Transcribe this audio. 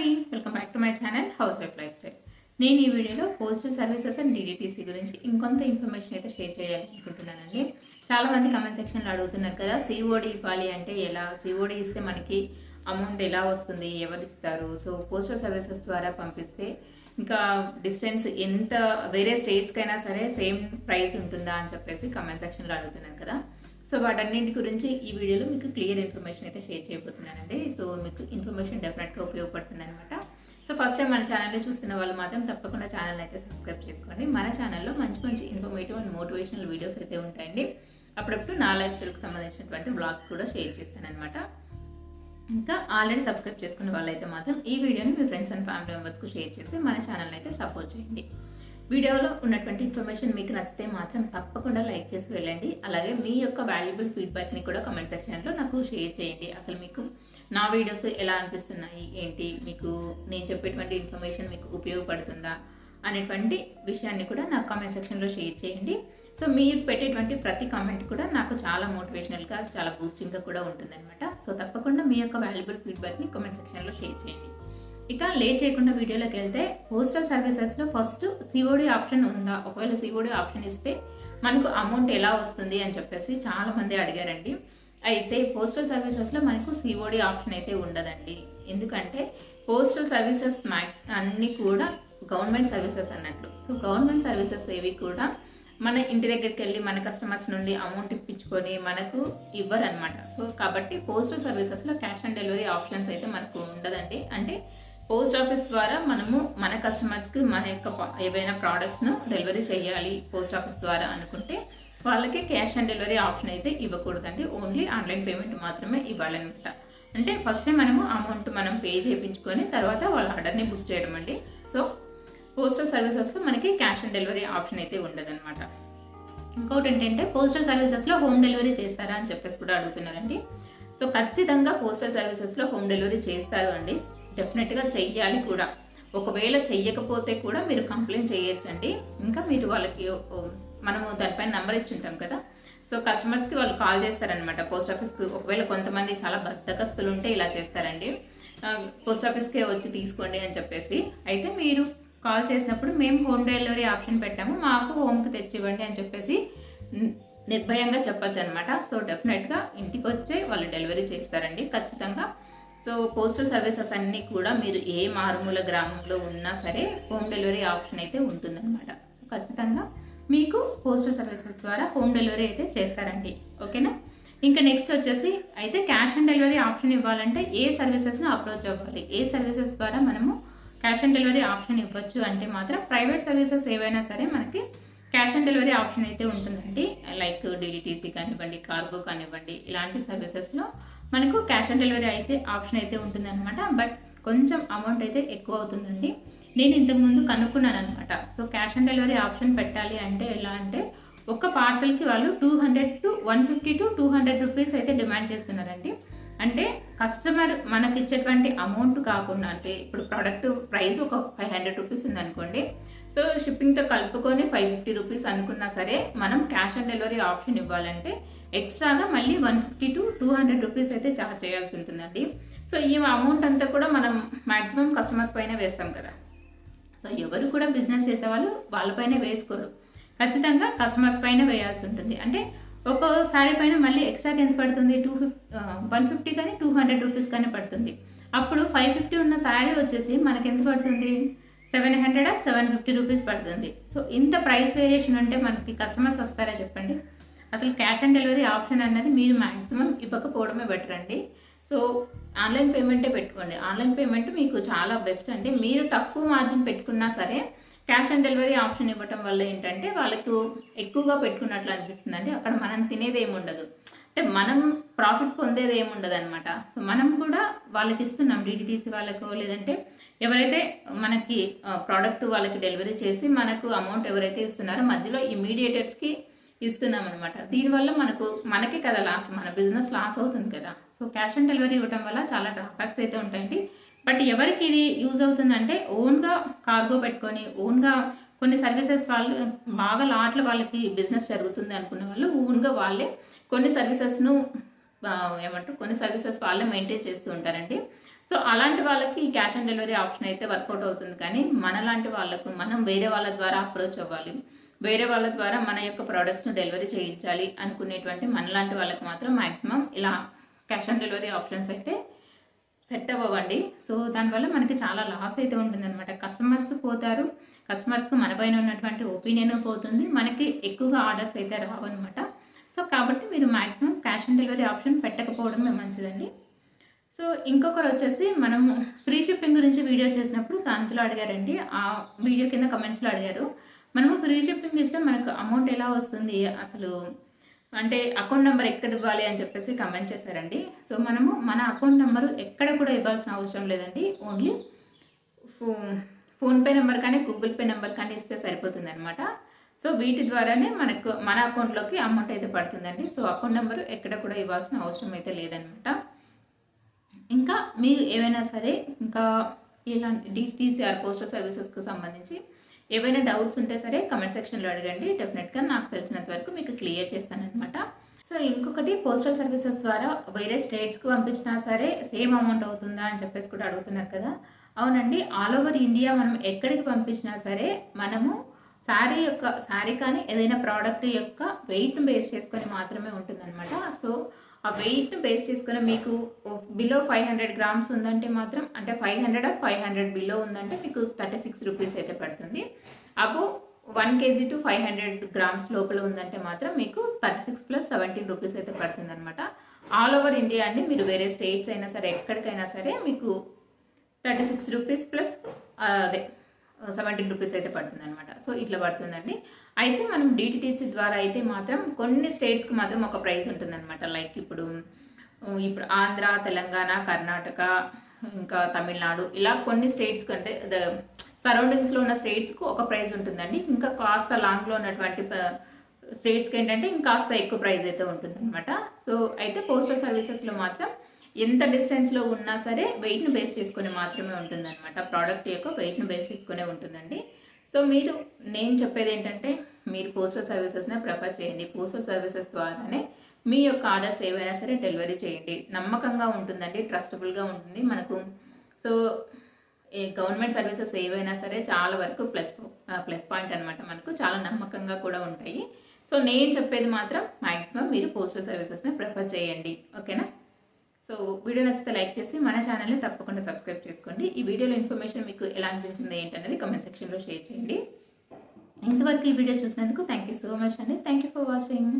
అండి. Welcome back to my channel housewife lifestyle నేను ఈ వీడియోలో పోస్టల్ సర్వీసెస్ అండ్ డీడీటీసీ గురించి ఇంకొంత ఇన్ఫర్మేషన్ అయితే షేర్ చేయాలనుకుంటున్నానండి. చాలా మంది కమెంట్ సెక్షన్లో అడుగుతున్నారు కదా సిఓడి ఇవ్వాలి అంటే ఎలా? సిఓడి ఇస్తే మనకి అమౌంట్ ఎలా వస్తుంది? ఎవరు ఇస్తారు? సో పోస్టల్ సర్వీసెస్ ద్వారా పంపిస్తే ఇంకా డిస్టెన్స్ ఎంత వేరే స్టేట్స్కైనా సరే సేమ్ ప్రైస్ ఉంటుందా అని చెప్పేసి కమెంట్ సెక్షన్లో అడుగుతున్నారు కదా. సో వాటన్నింటి గురించి ఈ వీడియోలో మీకు క్లియర్ ఇన్ఫర్మేషన్ అయితే షేర్ చేయబోతున్నానండి. సో మీకు ఇన్ఫర్మేషన్ డెఫినెట్గా ఉపయోగపడుతుంది ఫస్ట్ టైం మన ఛానల్లో చూస్తున్న వాళ్ళు మాత్రం తప్పకుండా ఛానల్ అయితే సబ్స్క్రైబ్ చేసుకోండి. మన ఛానల్లో మంచి మంచి ఇన్ఫర్మేటివ్ అండ్ మోటివేషనల్ వీడియోస్ అయితే ఉంటాయండి. అప్పుడప్పుడు నా లైఫ్ స్టైల్కి సంబంధించినటువంటి బ్లాగ్ కూడా షేర్ చేస్తానమాట ఇంకా ఆల్రెడీ సబ్స్క్రైబ్ చేసుకున్న వాళ్ళైతే మాత్రం ఈ వీడియోని మీ ఫ్రెండ్స్ అండ్ ఫ్యామిలీ మెంబర్స్కి షేర్ చేసి మన ఛానల్ అయితే సపోర్ట్ చేయండి. వీడియోలో ఉన్నటువంటి ఇన్ఫర్మేషన్ మీకు నచ్చితే మాత్రం తప్పకుండా లైక్ చేసి వెళ్ళండి. అలాగే మీ యొక్క వాల్యుబుల్ ఫీడ్బ్యాక్ని కూడా కమెంట్ సెక్షన్లో నాకు షేర్ చేయండి. అసలు మీకు నా వీడియోస్ ఎలా అనిపిస్తున్నాయి? ఏంటి? మీకు నేను చెప్పేటువంటి ఇన్ఫర్మేషన్ మీకు ఉపయోగపడుతుందా? అనేటువంటి విషయాన్ని కూడా నాకు కామెంట్ సెక్షన్లో షేర్ చేయండి. సో మీరు పెట్టేటువంటి ప్రతి కామెంట్ కూడా నాకు చాలా మోటివేషనల్గా చాలా బూస్టింగ్గా కూడా ఉంటుందన్నమాట. సో తప్పకుండా మీ యొక్క వాల్యుబుల్ ఫీడ్బ్యాక్ని కామెంట్ సెక్షన్లో షేర్ చేయండి. ఇక లేట్ చేయకుండా వీడియోలోకి వెళ్తే పోస్టల్ సర్వీసెస్లో ఫస్ట్ సిఓడి ఆప్షన్ ఉందా? ఒకవేళ సిఓడి ఆప్షన్ ఇస్తే మనకు అమౌంట్ ఎలా వస్తుంది అని చెప్పేసి చాలా మంది అడిగారండి. అయితే పోస్టల్ సర్వీసెస్లో మనకు సిఓడి ఆప్షన్ అయితే ఉండదండి. ఎందుకంటే పోస్టల్ సర్వీసెస్ మ్యాక్ అన్నీ కూడా గవర్నమెంట్ సర్వీసెస్ అన్నట్లు. సో గవర్నమెంట్ సర్వీసెస్ ఏవి కూడా మన ఇంటి దగ్గరికి వెళ్ళి మన కస్టమర్స్ నుండి అమౌంట్ ఇప్పించుకొని మనకు ఇవ్వరనమాట సో కాబట్టి పోస్టల్ సర్వీసెస్లో క్యాష్ ఆన్ డెలివరీ ఆప్షన్స్ అయితే మనకు ఉండదండి. అంటే పోస్ట్ ఆఫీస్ ద్వారా మనము మన కస్టమర్స్కి మన యొక్క ఏవైనా ప్రోడక్ట్స్ను డెలివరీ చేయాలి పోస్ట్ ఆఫీస్ ద్వారా అనుకుంటే వాళ్ళకి క్యాష్ ఆన్ డెలివరీ ఆప్షన్ అయితే ఇవ్వకూడదండి. ఓన్లీ ఆన్లైన్ పేమెంట్ మాత్రమే ఇవ్వాలన్నమాట. అంటే ఫస్ట్ మనము అమౌంట్ మనం పే చేయించుకొని తర్వాత వాళ్ళ ఆర్డర్ని బుక్ చేయడం అండి. సో పోస్టల్ సర్వీసెస్లో మనకి క్యాష్ ఆన్ డెలివరీ ఆప్షన్ అయితే ఉండదన్నమాట. ఇంకోటి ఏంటంటే పోస్టల్ సర్వీసెస్లో హోమ్ డెలివరీ చేస్తారా అని చెప్పేసి కూడా అడుగుతున్నారండి. సో ఖచ్చితంగా పోస్టల్ సర్వీసెస్లో హోమ్ డెలివరీ చేస్తారు అండి. డెఫినెట్గా చెయ్యాలి కూడా. ఒకవేళ చెయ్యకపోతే కూడా మీరు కంప్లైంట్ చేయొచ్చండి. ఇంకా మీరు వాళ్ళకి మనము దానిపైన నెంబర్ ఇచ్చి ఉంటాం కదా. సో కస్టమర్స్కి వాళ్ళు కాల్ చేస్తారనమాట పోస్ట్ ఆఫీస్కి ఒకవేళ కొంతమంది చాలా బద్దకస్తులు ఉంటే ఇలా చేస్తారండి. పోస్ట్ ఆఫీస్కే వచ్చి తీసుకోండి అని చెప్పేసి. అయితే మీరు కాల్ చేసినప్పుడు మేము హోమ్ డెలివరీ ఆప్షన్ పెట్టాము. మాకు హోమ్కి తెచ్చివ్వండి అని చెప్పేసి నిర్భయంగా చెప్పొచ్చు అనమాట సో డెఫినెట్గా ఇంటికి వచ్చే వాళ్ళు డెలివరీ చేస్తారండి ఖచ్చితంగా. సో పోస్టల్ సర్వీసెస్ అన్నీ కూడా మీరు ఏ మారుమూల గ్రామంలో ఉన్నా సరే హోమ్ డెలివరీ ఆప్షన్ అయితే ఉంటుందన్నమాట. సో ఖచ్చితంగా మీకు పోస్టల్ సర్వీసెస్ ద్వారా హోమ్ డెలివరీ అయితే చేస్తారండి. ఓకేనా? ఇంకా నెక్స్ట్ వచ్చేసి అయితే క్యాష్ ఆన్ డెలివరీ ఆప్షన్ ఇవ్వాలంటే ఏ సర్వీసెస్ను అప్రోచ్ అవ్వాలి? ఏ సర్వీసెస్ ద్వారా మనము క్యాష్ ఆన్ డెలివరీ ఆప్షన్ ఇవ్వచ్చు అంటే మాత్రం ప్రైవేట్ సర్వీసెస్ ఏవైనా సరే మనకి క్యాష్ ఆన్ డెలివరీ ఆప్షన్ అయితే ఉంటుందండి. లైక్ డిడిటీసీ కానివ్వండి కార్గో కానివ్వండి ఇలాంటి సర్వీసెస్లో మనకు క్యాష్ ఆన్ డెలివరీ అయితే ఆప్షన్ అయితే ఉంటుందన్నమాట. బట్ కొంచెం అమౌంట్ అయితే ఎక్కువ అవుతుందండి. నేను ఇంతకుముందు కనుక్కున్నాను అనమాట so cash on delivery option పెట్టాలి అంటే ఎలా అంటే ఒక్క పార్సల్కి వాళ్ళు two hundred to one fifty to two hundred rupees అయితే డిమాండ్ చేస్తున్నారండి. అంటే కస్టమర్ మనకి ఇచ్చేటువంటి అమౌంట్ కాకుండా అంటే ఇప్పుడు ప్రోడక్ట్ ప్రైస్ ఒక ఫైవ్ హండ్రెడ్ రూపీస్ ఉందనుకోండి. సో షిప్పింగ్తో కలుపుకొని ఫైవ్ ఫిఫ్టీ రూపీస్ అనుకున్నా సరే మనం క్యాష్ ఆన్ డెలివరీ ఆప్షన్ ఇవ్వాలంటే ఎక్స్ట్రాగా మళ్ళీ one fifty to two hundred rupees అయితే చార్జ్ చేయాల్సి ఉంటుందండి. సో ఈ అమౌంట్ అంతా కూడా మనం మాక్సిమం కస్టమర్స్ పైన వేస్తాం కదా. సో ఎవరు కూడా బిజినెస్ చేసేవాళ్ళు వాళ్ళపైనే వేసుకోరు. ఖచ్చితంగా కస్టమర్స్ పైన వేయాల్సి ఉంటుంది. అంటే ఒక్కో శారీ పైన మళ్ళీ ఎక్స్ట్రాకి ఎంత పడుతుంది? టూ ఫిఫ్టీ వన్ ఫిఫ్టీ కానీ టూ హండ్రెడ్ రూపీస్ కానీ పడుతుంది. అప్పుడు ఫైవ్ ఫిఫ్టీ ఉన్న శారీ వచ్చేసి మనకి ఎంత పడుతుంది? Seven hundred seven fifty rupees పడుతుంది. సో ఇంత ప్రైస్ వేరియేషన్ ఉంటే మనకి కస్టమర్స్ వస్తారా చెప్పండి? అసలు క్యాష్ ఆన్ డెలివరీ ఆప్షన్ అన్నది మీరు మ్యాక్సిమం ఇవ్వకపోవడమే బెటర్ అండి. సో ఆన్లైన్ పేమెంటే పెట్టుకోండి. ఆన్లైన్ పేమెంట్ మీకు చాలా బెస్ట్ అండి. మీరు తక్కువ మార్జిన్ పెట్టుకున్నా సరే క్యాష్ ఆన్ డెలివరీ ఆప్షన్ ఇవ్వటం వల్ల ఏంటంటే వాళ్ళకు ఎక్కువగా పెట్టుకున్నట్లు అనిపిస్తుంది అండి అక్కడ మనం తినేది ఏముండదు అంటే మనం ప్రాఫిట్ పొందేది ఏముండదు అనమాట సో మనం కూడా వాళ్ళకి ఇస్తున్నాం. డిడిటీసీ వాళ్ళకు లేదంటే ఎవరైతే మనకి ప్రోడక్ట్ వాళ్ళకి డెలివరీ చేసి మనకు అమౌంట్ ఎవరైతే ఇస్తున్నారో మధ్యలో ఈ మీడియేటర్స్కి ఇస్తున్నాం అనమాట దీనివల్ల మనకు మనకే కదా లాస్ మన బిజినెస్ లాస్ అవుతుంది కదా. సో క్యాష్ ఆన్ డెలివరీ ఇవ్వడం వల్ల చాలా డ్రాబ్యాక్స్ అయితే ఉంటాయండి. బట్ ఎవరికి ఇది యూజ్ అవుతుందంటే ఓన్గా కార్గో పెట్టుకొని ఓన్గా కొన్ని సర్వీసెస్ వాళ్ళు బాగా లాట్ల వాళ్ళకి బిజినెస్ జరుగుతుంది అనుకున్న వాళ్ళు ఓన్గా వాళ్ళే కొన్ని సర్వీసెస్ను ఏమంటారు కొన్ని సర్వీసెస్ వాళ్ళే మెయింటైన్ చేస్తూ ఉంటారండి. సో అలాంటి వాళ్ళకి క్యాష్ ఆన్ డెలివరీ ఆప్షన్ అయితే వర్కౌట్ అవుతుంది. కానీ మనలాంటి వాళ్ళకు మనం వేరే వాళ్ళ ద్వారా అప్రోచ్ అవ్వాలి. వేరే వాళ్ళ ద్వారా మన యొక్క ప్రోడక్ట్స్ను డెలివరీ చేయించాలి అనుకునేటువంటి మనలాంటి వాళ్ళకి మాత్రం మ్యాక్సిమం ఇలా క్యాష్ ఆన్ డెలివరీ ఆప్షన్స్ అయితే సెట్ అవ్వండి సో దానివల్ల మనకి చాలా లాస్ అయితే ఉంటుందన్నమాట. కస్టమర్స్ పోతారు. కస్టమర్స్కి మన పైన ఉన్నటువంటి ఒపీనియన్ పోతుంది. మనకి ఎక్కువగా ఆర్డర్స్ అయితే రావన్నమాట. సో కాబట్టి మీరు maximum cash on delivery option పెట్టకపోవడమే మంచిదండి. సో ఇంకొకరు వచ్చేసి మనం ఫ్రీ షిప్పింగ్ గురించి వీడియో చేసినప్పుడు కాంతులు అడిగారండి. ఆ వీడియో కింద కమెంట్స్లో అడిగారు. మనము ఫ్రీ షిప్పింగ్ ఇస్తే మనకు అమౌంట్ ఎలా వస్తుంది? అసలు అంటే అకౌంట్ నెంబర్ ఎక్కడ ఇవ్వాలి అని చెప్పేసి కమెంట్ చేశారండి. సో మనము మన అకౌంట్ నెంబరు ఎక్కడ కూడా ఇవ్వాల్సిన అవసరం లేదండి. ఓన్లీ ఫో ఫోన్పే నెంబర్ కానీ గూగుల్ పే నెంబర్ కానీ ఇస్తే సరిపోతుంది అనమాట సో వీటి ద్వారానే మనకు మన అకౌంట్లోకి అమౌంట్ అయితే పడుతుందండి. సో అకౌంట్ నెంబర్ ఎక్కడ కూడా ఇవ్వాల్సిన అవసరం అయితే లేదనమాట ఇంకా మీరు ఏమైనా సరే ఇంకా ఇలాంటి డిటీసీఆర్ పోస్టల్ సర్వీసెస్కి సంబంధించి ఏవైనా డౌట్స్ ఉంటే సరే కమెంట్ సెక్షన్లో అడగండి. డెఫినెట్గా నాకు తెలిసినంత వరకు మీకు క్లియర్ చేస్తానమాట సో ఇంకొకటి పోస్టల్ సర్వీసెస్ ద్వారా వేరే స్టేట్స్కి పంపించినా సరే సేమ్ అమౌంట్ అవుతుందా అని చెప్పేసి కూడా అడుగుతున్నారు కదా. అవునండి ఆల్ ఓవర్ ఇండియా మనం ఎక్కడికి పంపించినా సరే మనము శారీ యొక్క శారీ కానీ ఏదైనా ప్రోడక్ట్ యొక్క వెయిట్ను బేస్ చేసుకొని మాత్రమే ఉంటుందన్నమాట. సో ఆ వెయిట్ను బేస్ చేసుకొని మీకు బిలో ఫైవ్ హండ్రెడ్ గ్రామ్స్ ఉందంటే మాత్రం అంటే five hundred five hundred below ఉందంటే మీకు థర్టీ సిక్స్ రూపీస్ అయితే పడుతుంది. Above one KG to five hundred grams లోపల ఉందంటే మాత్రం మీకు thirty six plus seventeen rupees అయితే పడుతుంది అనమాట ఆల్ ఓవర్ ఇండియా అండి మీరు వేరే స్టేట్స్ అయినా సరే ఎక్కడికైనా సరే మీకు థర్టీ సిక్స్ రూపీస్ ప్లస్ అదే సెవెంటీన్ రూపీస్ అయితే పడుతుంది అనమాట సో ఇట్లా పడుతుందండి. అయితే మనం డిటిటీసీ ద్వారా అయితే మాత్రం కొన్ని స్టేట్స్కి మాత్రం ఒక ప్రైస్ ఉంటుందన్నమాట. లైక్ ఇప్పుడు ఇప్పుడు ఆంధ్ర తెలంగాణ కర్ణాటక ఇంకా తమిళనాడు ఇలా కొన్ని స్టేట్స్ కంటే సరౌండింగ్స్లో ఉన్న స్టేట్స్కు ఒక ప్రైస్ ఉంటుందండి. ఇంకా కాస్త లాంగ్లో ఉన్నటువంటి స్టేట్స్కి ఏంటంటే ఇంకాస్త ఎక్కువ ప్రైస్ అయితే ఉంటుందన్నమాట. సో అయితే పోస్టల్ సర్వీసెస్లో మాత్రం ఎంత డిస్టెన్స్లో ఉన్నా సరే వెయిట్ను బేస్ చేసుకొని మాత్రమే ఉంటుందన్నమాట. ప్రోడక్ట్ యొక్క వెయిట్ను బేస్ చేసుకునే ఉంటుందండి. సో మీరు నేను చెప్పేది ఏంటంటే మీరు పోస్టల్ సర్వీసెస్నే ప్రిఫర్ చేయండి. పోస్టల్ సర్వీసెస్ ద్వారానే మీ యొక్క ఆర్డర్స్ ఏవైనా సరే డెలివరీ చేయండి. నమ్మకంగా ఉంటుందండి ట్రస్టబుల్గా ఉంటుంది మనకు. సో గవర్నమెంట్ సర్వీసెస్ ఏవైనా సరే చాలా వరకు ప్లస్ ప్లస్ పాయింట్ అనమాట మనకు. చాలా నమ్మకంగా కూడా ఉంటాయి. సో నేను చెప్పేది మాత్రం మ్యాక్సిమం మీరు పోస్టల్ సర్వీసెస్ని ప్రిఫర్ చేయండి. ఓకేనా సో వీడియో నచ్చితే లైక్ చేసి మన ఛానల్ని తప్పకుండా సబ్స్క్రైబ్ చేసుకోండి. ఈ వీడియోలో ఇన్ఫర్మేషన్ మీకు ఎలా అనిపించింది ఏంటనేది కమెంట్ సెక్షన్లో షేర్ చేయండి. ఇంతవరకు ఈ వీడియో చూసినందుకు థ్యాంక్ యూ సో మచ్ అండి. Thank you for watching